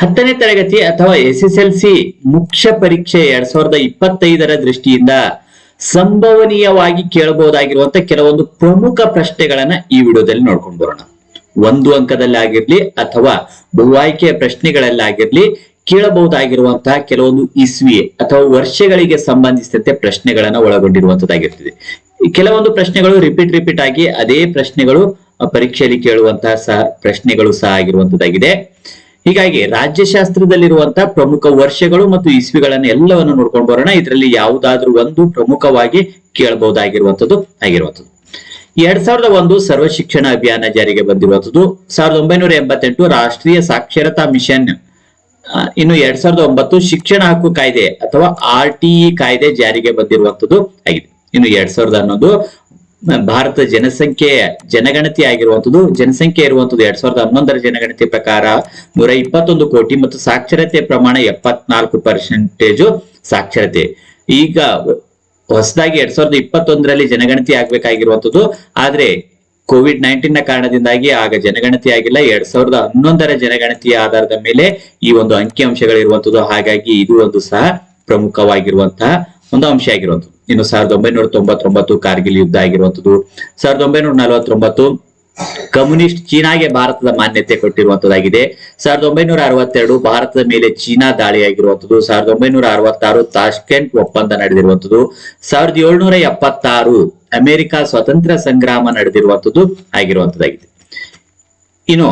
ಹತ್ತನೇ ತರಗತಿ ಅಥವಾ ಎಸ್ ಎಸ್ ಎಲ್ ಸಿ ಮುಖ್ಯ ಪರೀಕ್ಷೆ ಎರಡ್ ಸಾವಿರದ ಇಪ್ಪತ್ತೈದರ ದೃಷ್ಟಿಯಿಂದ ಸಂಭವನೀಯವಾಗಿ ಕೇಳಬಹುದಾಗಿರುವಂತ ಕೆಲವೊಂದು ಪ್ರಮುಖ ಪ್ರಶ್ನೆಗಳನ್ನ ಈ ವಿಡಿಯೋದಲ್ಲಿ ನೋಡ್ಕೊಂಡು ಬರೋಣ. ಒಂದು ಅಂಕದಲ್ಲಿ ಆಗಿರ್ಲಿ ಅಥವಾ ಬಹು ಆಯ್ಕೆಯ ಪ್ರಶ್ನೆಗಳಲ್ಲಾಗಿರ್ಲಿ ಕೇಳಬಹುದಾಗಿರುವಂತಹ ಕೆಲವೊಂದು ಇಸ್ವಿ ಅಥವಾ ವರ್ಷಗಳಿಗೆ ಸಂಬಂಧಿಸಿದಂತೆ ಪ್ರಶ್ನೆಗಳನ್ನ ಒಳಗೊಂಡಿರುವಂತದ್ದಾಗಿರ್ತದೆ. ಕೆಲವೊಂದು ಪ್ರಶ್ನೆಗಳು ರಿಪೀಟ್ ರಿಪೀಟ್ ಆಗಿ ಅದೇ ಪ್ರಶ್ನೆಗಳು ಪರೀಕ್ಷೆಯಲ್ಲಿ ಕೇಳುವಂತಹ ಸಹ ಪ್ರಶ್ನೆಗಳು ಸಹ ಆಗಿರುವಂತದ್ದಾಗಿದೆ. ಹೀಗಾಗಿ ರಾಜ್ಯಶಾಸ್ತ್ರದಲ್ಲಿರುವಂತಹ ಪ್ರಮುಖ ವರ್ಷಗಳು ಮತ್ತು ಇಸ್ವಿಗಳನ್ನ ಎಲ್ಲವನ್ನು ನೋಡ್ಕೊಂಡು ಬರೋಣ. ಇದರಲ್ಲಿ ಯಾವುದಾದ್ರೂ ಒಂದು ಪ್ರಮುಖವಾಗಿ ಕೇಳಬಹುದಾಗಿರುವಂತದ್ದು ಆಗಿರುವಂತದ್ದು ಎರಡ್ ಸಾವಿರದ ಒಂದು ಸರ್ವ ಶಿಕ್ಷಣ ಅಭಿಯಾನ ಜಾರಿಗೆ ಬಂದಿರುವಂತದ್ದು ಸಾವಿರದ ಒಂಬೈನೂರ ಎಂಬತ್ತೆಂಟು ರಾಷ್ಟ್ರೀಯ ಸಾಕ್ಷರತಾ ಮಿಷನ್. ಇನ್ನು ಎರಡ್ ಸಾವಿರದ ಒಂಬತ್ತು ಶಿಕ್ಷಣ ಹಕ್ಕು ಕಾಯ್ದೆ ಅಥವಾ ಆರ್ ಟಿ ಇ ಕಾಯ್ದೆ ಜಾರಿಗೆ ಬಂದಿರುವಂತದ್ದು ಆಗಿದೆ. ಇನ್ನು ಎರಡ್ ಸಾವಿರದ ಹನ್ನೊಂದು ಮ, ಭಾರತ ಜನಸಂಖ್ಯೆ ಜನಗಣತಿ ಆಗಿರುವಂತದ್ದು ಜನಸಂಖ್ಯೆ ಇರುವಂತದ್ದು ಎರಡ್ ಸಾವಿರದ ಹನ್ನೊಂದರ ಜನಗಣತಿ ಪ್ರಕಾರ ನೂರ ಇಪ್ಪತ್ತೊಂದು ಕೋಟಿ ಮತ್ತು ಸಾಕ್ಷರತೆ ಪ್ರಮಾಣ ಎಪ್ಪತ್ನಾಲ್ಕು ಪರ್ಸೆಂಟೇಜು ಸಾಕ್ಷರತೆ. ಈಗ ಹೊಸದಾಗಿ ಎರಡ್ ಸಾವಿರದ ಇಪ್ಪತ್ತೊಂದರಲ್ಲಿ ಜನಗಣತಿ ಆಗ್ಬೇಕಾಗಿರುವಂತದ್ದು ಆದ್ರೆ ಕೋವಿಡ್ ನೈನ್ಟೀನ್ನ ಕಾರಣದಿಂದಾಗಿ ಆಗ ಜನಗಣತಿ ಆಗಿಲ್ಲ. ಎರಡ್ ಸಾವಿರದ ಹನ್ನೊಂದರ ಜನಗಣತಿಯ ಆಧಾರದ ಮೇಲೆ ಈ ಒಂದು ಅಂಕಿಅಂಶಗಳಿರುವಂತದ್ದು ಹಾಗಾಗಿ ಇದು ಒಂದು ಸಹ ಪ್ರಮುಖವಾಗಿರುವಂತಹ ಒಂದು ಅಂಶ ಆಗಿರುವಂತದ್ದು ಇನ್ನು ಸಾವಿರದ ಒಂಬೈನೂರ ತೊಂಬತ್ತೊಂಬತ್ತು ಕಾರ್ಗಿಲ್ ಯುದ್ಧ ಆಗಿರುವಂತದ್ದು ಸಾವಿರದ ಒಂಬೈನೂರ ನಲವತ್ತೊಂಬತ್ತು ಕಮ್ಯುನಿಸ್ಟ್ ಚೀನಾಗೆ ಭಾರತದ ಮಾನ್ಯತೆ ಕೊಟ್ಟಿರುವಂತದ್ದಾಗಿದೆ ಸಾವಿರದ ಒಂಬೈನೂರ ಅರವತ್ತೆರಡು ಭಾರತದ ಮೇಲೆ ಚೀನಾ ದಾಳಿಯಾಗಿರುವಂತದ್ದು ಸಾವಿರದ ಒಂಬೈನೂರ ಅರವತ್ತಾರು ತಾಷ್ಕೆಂಟ್ ಒಪ್ಪಂದ ನಡೆದಿರುವಂತದ್ದು ಸಾವಿರದ ಏಳ್ನೂರ ಎಪ್ಪತ್ತಾರು ಅಮೆರಿಕ ಸ್ವತಂತ್ರ ಸಂಗ್ರಾಮ ನಡೆದಿರುವಂತದ್ದು ಆಗಿರುವಂತದ್ದಾಗಿದೆ ಇನ್ನು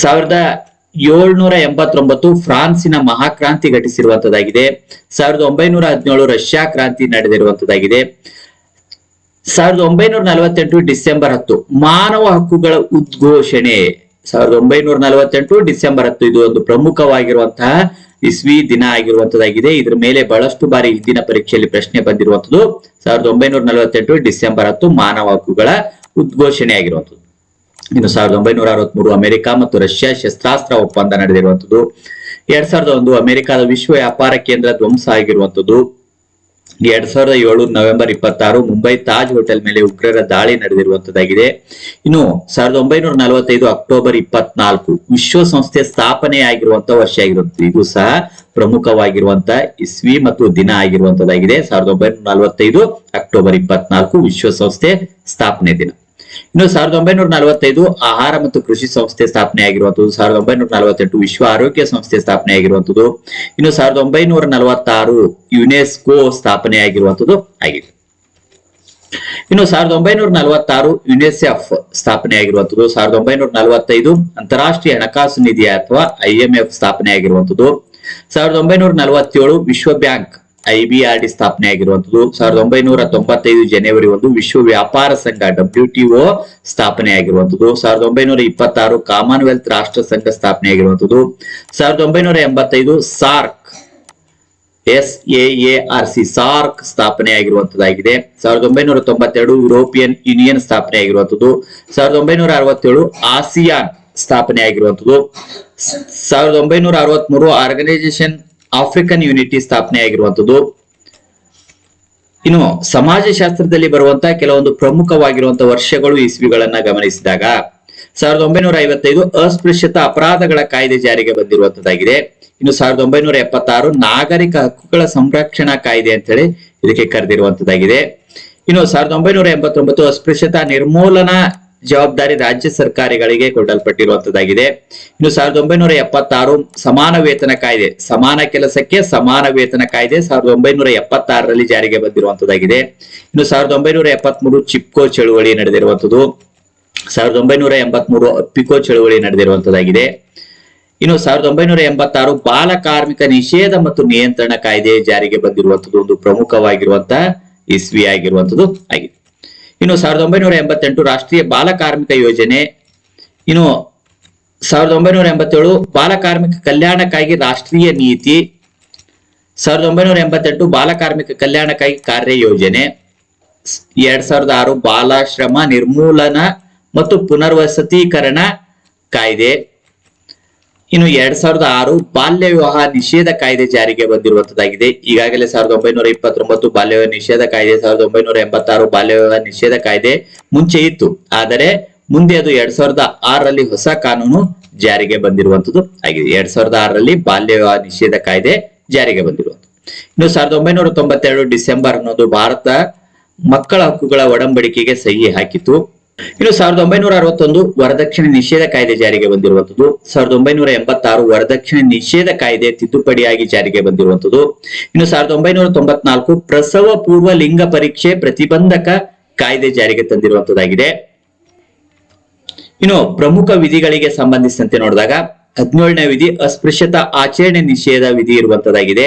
ಸಾವಿರದ ಏಳ್ನೂರ ಎಂಬತ್ತೊಂಬತ್ತು ಫ್ರಾನ್ಸಿನ ಮಹಾಕ್ರಾಂತಿ ಘಟಿಸಿರುವಂತದ್ದಾಗಿದೆ. ಸಾವಿರದ ಒಂಬೈನೂರ ಹದಿನೇಳು ರಷ್ಯಾ ಕ್ರಾಂತಿ ನಡೆದಿರುವಂತದ್ದಾಗಿದೆ. ಸಾವಿರದ ಒಂಬೈನೂರ ನಲವತ್ತೆಂಟು ಡಿಸೆಂಬರ್ ಹತ್ತು, ಮಾನವ ಹಕ್ಕುಗಳ ಉದ್ಘೋಷಣೆ. ಸಾವಿರದ ಒಂಬೈನೂರ ನಲವತ್ತೆಂಟು ಡಿಸೆಂಬರ್ ಹತ್ತು, ಇದು ಒಂದು ಪ್ರಮುಖವಾಗಿರುವಂತಹ ಇಸ್ವಿ ದಿನ ಆಗಿರುವಂತದ್ದಾಗಿದೆ. ಇದರ ಮೇಲೆ ಬಹಳಷ್ಟು ಬಾರಿ ಹಿಂದಿನ ಪರೀಕ್ಷೆಯಲ್ಲಿ ಪ್ರಶ್ನೆ ಬಂದಿರುವಂತದ್ದು. ಸಾವಿರದ ಒಂಬೈನೂರ ನಲವತ್ತೆಂಟು ಡಿಸೆಂಬರ್ ಹತ್ತು ಮಾನವ ಹಕ್ಕುಗಳ ಉದ್ಘೋಷಣೆ ಆಗಿರುವಂತದ್ದು. ಇನ್ನು ಸಾವಿರದ ಒಂಬೈನೂರ ಅರವತ್ಮೂರು ಅಮೆರಿಕ ಮತ್ತು ರಷ್ಯಾ ಶಸ್ತ್ರಾಸ್ತ್ರ ಒಪ್ಪಂದ ನಡೆದಿರುವಂತದ್ದು ಎರಡ್ ಸಾವಿರದ ಒಂದು ಅಮೆರಿಕದ ವಿಶ್ವ ವ್ಯಾಪಾರ ಕೇಂದ್ರ ಧ್ವಂಸ ಆಗಿರುವಂತದ್ದು ಎರಡ್ ಸಾವಿರದ ಏಳು ನವೆಂಬರ್ ಇಪ್ಪತ್ತಾರು ಮುಂಬೈ ತಾಜ್ ಹೋಟೆಲ್ ಮೇಲೆ ಉಗ್ರರ ದಾಳಿ ನಡೆದಿರುವಂತದ್ದಾಗಿದೆ ಇನ್ನು ಸಾವಿರದ ಒಂಬೈನೂರ ನಲವತ್ತೈದು ಅಕ್ಟೋಬರ್ ಇಪ್ಪತ್ನಾಲ್ಕು ವಿಶ್ವಸಂಸ್ಥೆ ಸ್ಥಾಪನೆಯಾಗಿರುವಂತ ವರ್ಷ ಆಗಿರುತ್ತದೆ ಇದು ಸಹ ಪ್ರಮುಖವಾಗಿರುವಂತ ಇಸ್ವಿ ಮತ್ತು ದಿನ ಆಗಿರುವಂತದ್ದಾಗಿದೆ ಸಾವಿರದ ಒಂಬೈನೂರ ನಲವತ್ತೈದು ಅಕ್ಟೋಬರ್ ಇಪ್ಪತ್ನಾಲ್ಕು ವಿಶ್ವಸಂಸ್ಥೆ ಸ್ಥಾಪನೆ ದಿನ. ಇನ್ನು ಸಾವಿರದ ಒಂಬೈನೂರ ನಲವತ್ತೈದು ಆಹಾರ ಮತ್ತು ಕೃಷಿ ಸಂಸ್ಥೆ ಸ್ಥಾಪನೆ ಆಗಿರುವಂತದ್ದು ಸಾವಿರದ ಒಂಬೈನೂರ ನಲವತ್ತೆಂಟು ವಿಶ್ವ ಆರೋಗ್ಯ ಸಂಸ್ಥೆ ಸ್ಥಾಪನೆ ಆಗಿರುವಂತದ್ದು ಇನ್ನು ಸಾವಿರದ ಒಂಬೈನೂರ ನಲವತ್ತಾರು ಯುನೆಸ್ಕೋ ಸ್ಥಾಪನೆ ಆಗಿರುವಂತದ್ದು ಆಗಿದೆ. ಇನ್ನು ಸಾವಿರದ ಒಂಬೈನೂರ ನಲವತ್ತಾರು ಯುನೆಸೆಫ್ ಸ್ಥಾಪನೆ ಆಗಿರುವಂತದ್ದು ಸಾವಿರದ ಒಂಬೈನೂರ ನಲವತ್ತೈದು ಅಂತಾರಾಷ್ಟ್ರೀಯ ಹಣಕಾಸು ನಿಧಿ ಅಥವಾ ಐಎಂಎಫ್ ಸ್ಥಾಪನೆ ಆಗಿರುವಂತದ್ದು ಸಾವಿರದ ಒಂಬೈನೂರ ನಲವತ್ತೇಳು ವಿಶ್ವ ಬ್ಯಾಂಕ್ ಐಬಿಆರ್ಡಿ ಸ್ಥಾಪನೆ ಆಗಿರುವಂತದ್ದು ಸಾವಿರದ ಒಂಬೈನೂರ ತೊಂಬತ್ತೈದು ಜನವರಿ ಒಂದು ವಿಶ್ವ ವ್ಯಾಪಾರ ಸಂಘ ಡಬ್ಲ್ಯೂಟಿಒ ಸ್ಥಾಪನೆ ಆಗಿರುವಂತದ್ದು ಸಾವಿರದ ಒಂಬೈನೂರ ಇಪ್ಪತ್ತಾರು ಕಾಮನ್ವೆಲ್ತ್ ರಾಷ್ಟ್ರ ಸಂಘ ಸ್ಥಾಪನೆ ಆಗಿರುವಂತದ್ದು ಸಾವಿರದ ಒಂಬೈನೂರ ಎಂಬತ್ತೈದು SAARC, S A R C, SAARC ಸ್ಥಾಪನೆ ಆಗಿರುವಂತದ್ದಾಗಿದೆ ಸಾವಿರದ ಒಂಬೈನೂರ ತೊಂಬತ್ತೆರಡು ಯುರೋಪಿಯನ್ ಯೂನಿಯನ್ ಸ್ಥಾಪನೆ ಆಗಿರುವಂತದ್ದು ಸಾವಿರದ ಒಂಬೈನೂರ ಅರವತ್ತೇಳು ಆಸಿಯಾನ್ ಸ್ಥಾಪನೆ ಆಗಿರುವಂತದ್ದು ಸಾವಿರದ ಒಂಬೈನೂರ ಅರವತ್ಮೂರು ಆರ್ಗನೈಸೇಷನ್ ಆಫ್ರಿಕನ್ ಯೂನಿಟಿ ಸ್ಥಾಪನೆ ಆಗಿರುವಂತದ್ದು ಇನ್ನು ಸಮಾಜಶಾಸ್ತ್ರದಲ್ಲಿ ಬರುವಂತಹ ಕೆಲವೊಂದು ಪ್ರಮುಖವಾಗಿರುವಂತಹ ವರ್ಷಗಳು ಇಸ್ವಿಗಳನ್ನ ಗಮನಿಸಿದಾಗ, ಸಾವಿರದ ಒಂಬೈನೂರ ಐವತ್ತೈದು ಅಸ್ಪೃಶ್ಯತ ಅಪರಾಧಗಳ ಕಾಯ್ದೆ ಜಾರಿಗೆ ಬಂದಿರುವಂತದ್ದಾಗಿದೆ ಇನ್ನು ಸಾವಿರದ ಒಂಬೈನೂರ ಎಪ್ಪತ್ತಾರು ನಾಗರಿಕ ಹಕ್ಕುಗಳ ಸಂರಕ್ಷಣಾ ಕಾಯ್ದೆ ಅಂತ ಹೇಳಿ ಇದಕ್ಕೆ ಕರೆದಿರುವಂತದ್ದಾಗಿದೆ ಇನ್ನು ಸಾವಿರದ ಒಂಬೈನೂರ ಎಂಬತ್ತೊಂಬತ್ತು ಅಸ್ಪೃಶ್ಯತಾ ನಿರ್ಮೂಲನಾ ಜವಾಬ್ದಾರಿ ರಾಜ್ಯ ಸರ್ಕಾರಗಳಿಗೆ ಕೊಡಲ್ಪಟ್ಟಿರುವಂತದ್ದಾಗಿದೆ. ಇನ್ನು ಸಾವಿರದ ಒಂಬೈನೂರ ಎಪ್ಪತ್ತಾರು ಸಮಾನ ವೇತನ ಕಾಯ್ದೆ, ಸಮಾನ ಕೆಲಸಕ್ಕೆ ಸಮಾನ ವೇತನ ಕಾಯ್ದೆ ಸಾವಿರದ ಒಂಬೈನೂರ ಎಪ್ಪತ್ತಾರರಲ್ಲಿ ಜಾರಿಗೆ ಬಂದಿರುವಂತದ್ದಾಗಿದೆ. ಇನ್ನು ಸಾವಿರದ ಒಂಬೈನೂರ ಎಪ್ಪತ್ಮೂರು ಚಿಪ್ಕೋ ಚಳುವಳಿ ನಡೆದಿರುವಂತದ್ದು, ಸಾವಿರದ ಒಂಬೈನೂರ ಎಂಬತ್ಮೂರು ಅಪ್ಪಿಕೋ ಚಳುವಳಿ ನಡೆದಿರುವಂತದ್ದಾಗಿದೆ. ಇನ್ನು ಸಾವಿರದ ಒಂಬೈನೂರ ಎಂಬತ್ತಾರು ಬಾಲ ಕಾರ್ಮಿಕ ನಿಷೇಧ ಮತ್ತು ನಿಯಂತ್ರಣ ಕಾಯ್ದೆ ಜಾರಿಗೆ ಬಂದಿರುವಂತದ್ದು ಒಂದು ಪ್ರಮುಖವಾಗಿರುವಂತಹ ಇಸ್ವಿ ಆಗಿರುವಂತದ್ದು ಆಗಿದೆ. ಇನ್ನು ಸಾವಿರದ ಒಂಬೈನೂರ ಎಂಬತ್ತೆಂಟು ರಾಷ್ಟ್ರೀಯ ಬಾಲ ಕಾರ್ಮಿಕ ಯೋಜನೆ. ಇನ್ನು ಸಾವಿರದ ಒಂಬೈನೂರ ಎಂಬತ್ತೇಳು ಬಾಲ ಕಾರ್ಮಿಕ ಕಲ್ಯಾಣಕ್ಕಾಗಿ ರಾಷ್ಟ್ರೀಯ ನೀತಿ. ಸಾವಿರದ ಒಂಬೈನೂರ ಎಂಬತ್ತೆಂಟು ಬಾಲ ಕಾರ್ಮಿಕ ಕಲ್ಯಾಣಕ್ಕಾಗಿ ಕಾರ್ಯ ಯೋಜನೆ. ಎರಡ್ ಸಾವಿರದ ಆರು ಬಾಲಾಶ್ರಮ ನಿರ್ಮೂಲನ ಮತ್ತು ಪುನರ್ವಸತೀಕರಣ ಕಾಯ್ದೆ. ಇನ್ನು ಎರಡ್ ಸಾವಿರದ ಆರು ಬಾಲ್ಯ ವಿವಾಹ ನಿಷೇಧ ಕಾಯ್ದೆ ಜಾರಿಗೆ ಬಂದಿರುವಂತದ್ದಾಗಿದೆ. ಈಗಾಗಲೇ ಸಾವಿರದ ಒಂಬೈನೂರ ಇಪ್ಪತ್ತೊಂಬತ್ತು ಬಾಲ್ಯ ವಿವಾಹ ನಿಷೇಧ ಕಾಯ್ದೆ, ಸಾವಿರದ ಒಂಬೈನೂರ ಎಂಬತ್ತಾರು ಬಾಲ್ಯ ವಿವಾಹ ನಿಷೇಧ ಕಾಯ್ದೆ ಮುಂಚೆ ಇತ್ತು. ಆದರೆ ಮುಂದೆ ಅದು ಎರಡ್ ಸಾವಿರದ ಆರರಲ್ಲಿ ಹೊಸ ಕಾನೂನು ಜಾರಿಗೆ ಬಂದಿರುವಂತದ್ದು ಆಗಿದೆ. ಎರಡ್ ಸಾವಿರದ ಆರರಲ್ಲಿ ಬಾಲ್ಯ ವಿವಾಹ ನಿಷೇಧ ಕಾಯ್ದೆ ಜಾರಿಗೆ ಬಂದಿರುವಂತದ್ದು. ಇನ್ನು ಸಾವಿರದ ಒಂಬೈನೂರ ತೊಂಬತ್ತೆರಡು ಡಿಸೆಂಬರ್ ಅನ್ನೋದು ಭಾರತ ಮಕ್ಕಳ ಹಕ್ಕುಗಳ ಒಡಂಬಡಿಕೆಗೆ ಸಹಿ ಹಾಕಿತು ಇನ್ನು ಸಾವಿರದ ಒಂಬೈನೂರ ಅರವತ್ತೊಂದು ವರದಕ್ಷಿಣೆ ನಿಷೇಧ ಕಾಯ್ದೆ ಜಾರಿಗೆ ಬಂದಿರುವಂತದ್ದು ಸಾವಿರದ ಒಂಬೈನೂರ ಎಂಬತ್ತಾರು ವರದಕ್ಷಿಣೆ ನಿಷೇಧ ಕಾಯ್ದೆ ತಿದ್ದುಪಡಿಯಾಗಿ ಜಾರಿಗೆ ಬಂದಿರುವಂತದ್ದು ಇನ್ನು ಸಾವಿರದ ಒಂಬೈನೂರ ತೊಂಬತ್ನಾಲ್ಕು ಪ್ರಸವ ಪೂರ್ವ ಲಿಂಗ ಪರೀಕ್ಷೆ ಪ್ರತಿಬಂಧಕ ಕಾಯ್ದೆ ಜಾರಿಗೆ ತಂದಿರುವಂತದ್ದಾಗಿದೆ ಇನ್ನು ಪ್ರಮುಖ ವಿಧಿಗಳಿಗೆ ಸಂಬಂಧಿಸಿದಂತೆ ನೋಡಿದಾಗ ಹದಿನೇಳನೇ ವಿಧಿ ಅಸ್ಪೃಶ್ಯತಾ ಆಚರಣೆ ನಿಷೇಧ ವಿಧಿ ಇರುವಂತದ್ದಾಗಿದೆ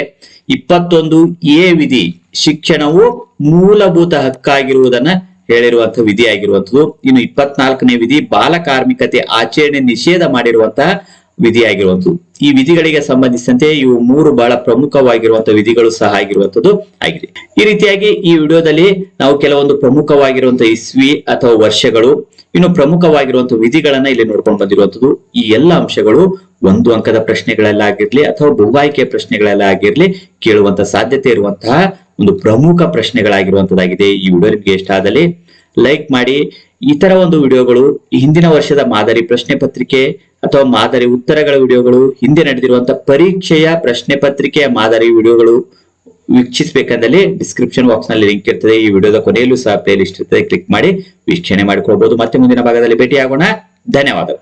ಇಪ್ಪತ್ತೊಂದು ಎ ವಿಧಿ ಶಿಕ್ಷಣವು ಮೂಲಭೂತ ಹಕ್ಕಾಗಿರುವುದನ್ನ ಹೇಳಿರುವಂತಹ ವಿಧಿ ಆಗಿರುವಂತದ್ದು ಇನ್ನು ಇಪ್ಪತ್ನಾಲ್ಕನೇ ವಿಧಿ, ಬಾಲ ಕಾರ್ಮಿಕತೆ ಆಚರಣೆ ನಿಷೇಧ ಮಾಡಿರುವಂತಹ ವಿಧಿ ಆಗಿರುವಂತದ್ದು ಈ ವಿಧಿಗಳಿಗೆ ಸಂಬಂಧಿಸಿದಂತೆ ಇವು ಮೂರು ಬಹಳ ಪ್ರಮುಖವಾಗಿರುವಂತಹ ವಿಧಿಗಳು ಸಹ ಆಗಿರುವಂತದ್ದು ಆಗಿದೆ. ಈ ರೀತಿಯಾಗಿ ಈ ವಿಡಿಯೋದಲ್ಲಿ ನಾವು ಕೆಲವೊಂದು ಪ್ರಮುಖವಾಗಿರುವಂತಹ ಇಸ್ವಿ ಅಥವಾ ವರ್ಷಗಳು, ಇನ್ನು ಪ್ರಮುಖವಾಗಿರುವಂತಹ ವಿಧಿಗಳನ್ನ ಇಲ್ಲಿ ನೋಡ್ಕೊಂಡು ಬಂದಿರುವಂತದ್ದು ಈ ಎಲ್ಲ ಅಂಶಗಳು ಒಂದು ಅಂಕದ ಪ್ರಶ್ನೆಗಳಲ್ಲಾಗಿರ್ಲಿ ಅಥವಾ ಬಹು ಪ್ರಶ್ನೆಗಳಲ್ಲಾಗಿರ್ಲಿ ಕೇಳುವಂತ ಸಾಧ್ಯತೆ ಇರುವಂತಹ ಒಂದು ಪ್ರಮುಖ ಪ್ರಶ್ನೆಗಳಾಗಿರುವಂತದ್ದಾಗಿದೆ ಈ ವಿಡಿಯೋ ನಿಮ್ಗೆ ಇಷ್ಟ ಆದಲ್ಲಿ ಲೈಕ್ ಮಾಡಿ ಈ ತರ ಒಂದು ವಿಡಿಯೋಗಳು, ಹಿಂದಿನ ವರ್ಷದ ಮಾದರಿ ಪ್ರಶ್ನೆ ಪತ್ರಿಕೆ ಅಥವಾ ಮಾದರಿ ಉತ್ತರಗಳ ವಿಡಿಯೋಗಳು, ಹಿಂದೆ ನಡೆದಿರುವಂತಹ ಪರೀಕ್ಷೆಯ ಪ್ರಶ್ನೆ ಪತ್ರಿಕೆಯ ಮಾದರಿ ವಿಡಿಯೋಗಳು ವೀಕ್ಷಿಸಬೇಕಂದಲ್ಲಿ ಡಿಸ್ಕ್ರಿಪ್ಷನ್ ಬಾಕ್ಸ್ನಲ್ಲಿ ಲಿಂಕ್ ಇರ್ತದೆ. ಈ ವಿಡಿಯೋದ ಕೊನೆಯಲ್ಲೂ ಸಹ ಪ್ಲೇ ಲಿಸ್ಟ್ ಇರ್ತದೆ. ಕ್ಲಿಕ್ ಮಾಡಿ, ವೀಕ್ಷಣೆ ಮಾಡಿಕೊಳ್ಬಹುದು ಮತ್ತೆ ಮುಂದಿನ ಭಾಗದಲ್ಲಿ ಭೇಟಿಯಾಗೋಣ. ಧನ್ಯವಾದಗಳು.